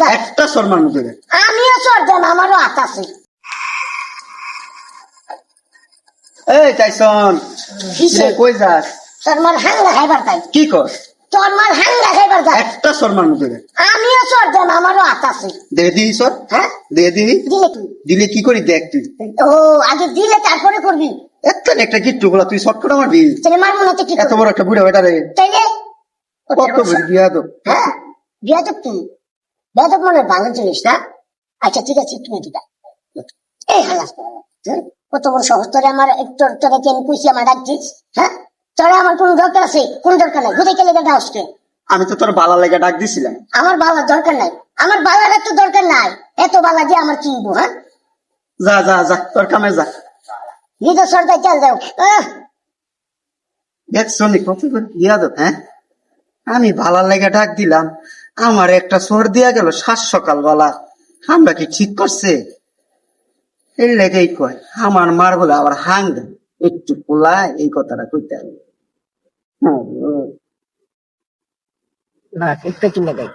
যায় একটা শর্মার দেখ। আমিও চর দেন আমারও হাত আছে। এই টাইসন কই যাস? তোর মার হাঙ্গা খাইবার তাই। কি কর তোর মার হাঙ্গা খাইবার যায় একটা শর্মার দেখ। আমিও চর দেন আমারও হাত আছে। দে দিই সর হ্যাঁ? দে দিই দিলে কি? দিলে কি করি দেখ তুই। ও আগে দিলে তারপরে করবি। একটা না একটা কিট্টু বলা তুই শর্ট করে মারবি? তাহলে মার মনে হচ্ছে কি এত বড় একটা বুড়া বেটা রে। তাইলে? কত বিয়া তো হ্যাঁ? বিয়াদব কি বিয়াদব মনে ভালো জিনিস না? আচ্ছা ঠিক আছে তুমি আছে এই হালাস? কত বড় সহজ তোরে আমার একটু তোরে কেন কুইছি আমার ডাকছিস হ্যাঁ? তোরে আমার কোন দরকার আছে? কোন দরকার নাই। কোথায় কেলে দেখা আসছে আমি তো তোর বালা লেগে ডাক দিছিলাম। আমার বালার দরকার নাই। আমার বালার তো দরকার নাই। এত বালা দিয়ে আমার কি হ্যাঁ? যা যা যা তোর কামে যা। নিজের সরকার চাল যাও আহ, দেখ শোনি কত দিয়া দো হ্যাঁ? আমি ভালার লেগে ডাক দিলাম। আমার একটা সর দিয়া গেল সাত সকাল বলা আমরা কি ঠিক করছে? এর লেগেই কয়, আমার মার বলে আবার হাঙ্গ একটু পোলা, এই কথাটা কইতে হবে। হ্যাঁ। না একটা কি দেয়